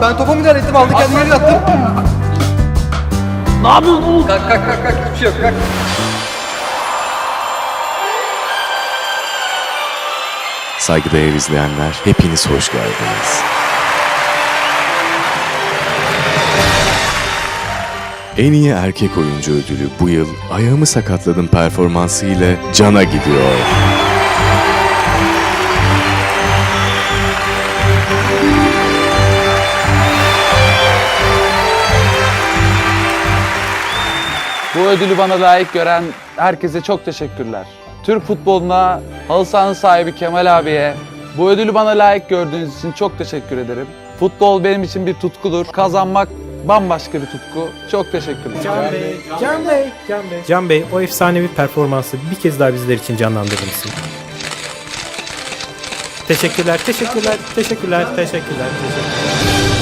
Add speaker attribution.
Speaker 1: ben topa müdahale ettim aldı kendini yere attım.
Speaker 2: Ne yapıyorsun oğlum?
Speaker 1: Kalk kalk kalk kalk hiçbir şey yok kalk.
Speaker 3: Saygıdeğer izleyenler, hepiniz hoş geldiniz. En iyi erkek oyuncu ödülü bu yıl ayağımı sakatladım performansı ile Can'a gidiyor.
Speaker 2: Bu ödülü bana layık gören herkese çok teşekkürler. Türk futboluna, halı sahanın sahibi Kemal abiye, bu ödülü bana layık gördüğünüz için çok teşekkür ederim. Futbol benim için bir tutkudur. Kazanmak bambaşka bir tutku. Çok teşekkürler.
Speaker 4: Can Bey, Can Bey, Can Bey. Can Bey, o efsanevi performansı bir kez daha bizler için canlandırır mısın? Teşekkürler, teşekkürler, teşekkürler, teşekkürler, teşekkürler.